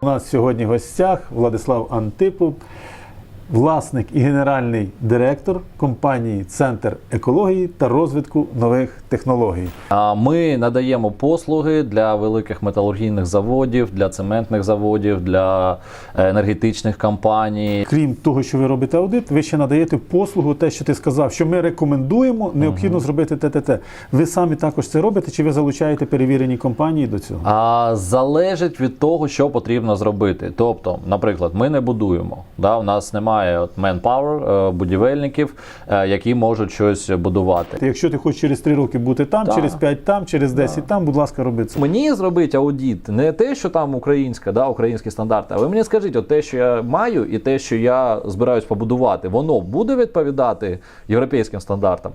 У нас сьогодні в гостях Владислав Антипов, власник і генеральний директор компанії Центр екології та розвитку нових технологій. А Ми надаємо послуги для великих металургійних заводів, для цементних заводів, для енергетичних компаній. Крім того, що ви робите аудит, ви ще надаєте послугу, те, що ти сказав, що ми рекомендуємо, необхідно зробити ТТТ. Ви самі також це робите, чи ви залучаєте перевірені компанії до цього? А залежить від того, що потрібно зробити. Тобто, наприклад, ми не будуємо. Да? У нас немає от manpower, е, будівельників, е, які можуть щось будувати. Якщо ти хочеш через 3 роки бути там, да. через 5 там, через 10 там, будь ласка, роби це. Мені зробити аудіт не те, що там українська, да, українські стандарти, а ви мені скажіть, от те, що я маю, і те, що я збираюсь побудувати, воно буде відповідати європейським стандартам.